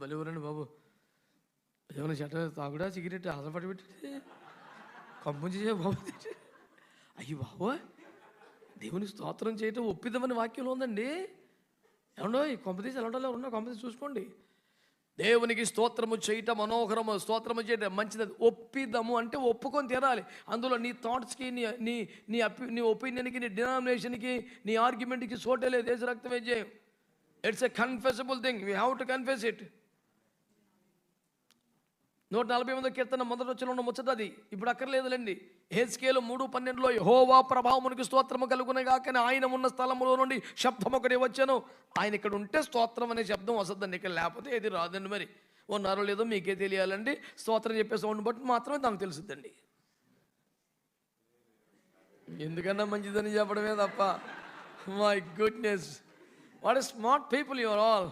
బలివరండి బాబు. ఏమైనా చెట్ట తాగుడా సిగరెట్ అసలు పెట్టి కంపుంచి బాబు అయ్యి బాబు దేవుని స్తోత్రం చేయటం ఒప్పిద్దామని వాక్యంలో ఉందండి. ఏమండో ఈ కొంపతీసి ఎలా ఉన్నా కొంపతీసి చూసుకోండి. దేవునికి స్తోత్రము చేయటం మనోహరము స్తోత్రము చేయటం మంచిది. ఒప్పిద్దాము అంటే ఒప్పుకొని తీరాలి. అందులో నీ థాట్స్కి నీ నీ నీ అపి నీ ఒపీనియన్కి నీ డినామినేషన్కి నీ ఆర్గ్యుమెంట్కి సోటే లేదు. దేశ రక్తమే చేయం it's a confessable thing we have to confess it నూట నలభై ఎనిమిదో కీర్తన మొదటి వచ్చిన ఉన్న ముచ్చటది ఇప్పుడు అక్కర్లేదులేండి. హేస్కేలు మూడు పన్నెండులో హోవా ప్రభావమునికి స్తోత్రము కలుగునగా కానీ ఆయన ఉన్న స్థలములో నుండి శబ్దం ఒకటి వచ్చాను. ఆయన ఇక్కడ ఉంటే స్తోత్రం అనే శబ్దం వస్తుందండి ఇక్కడ లేకపోతే ఏది రాదండి మరి. ఉన్నారో లేదో మీకే తెలియాలండి. స్తోత్రం చెప్పే సౌండ్ బట్టి మాత్రమే నాకు తెలుసుద్దండి. ఎందుకన్నా మంచిదని చెప్పడమే తప్ప. My goodness what smart people your all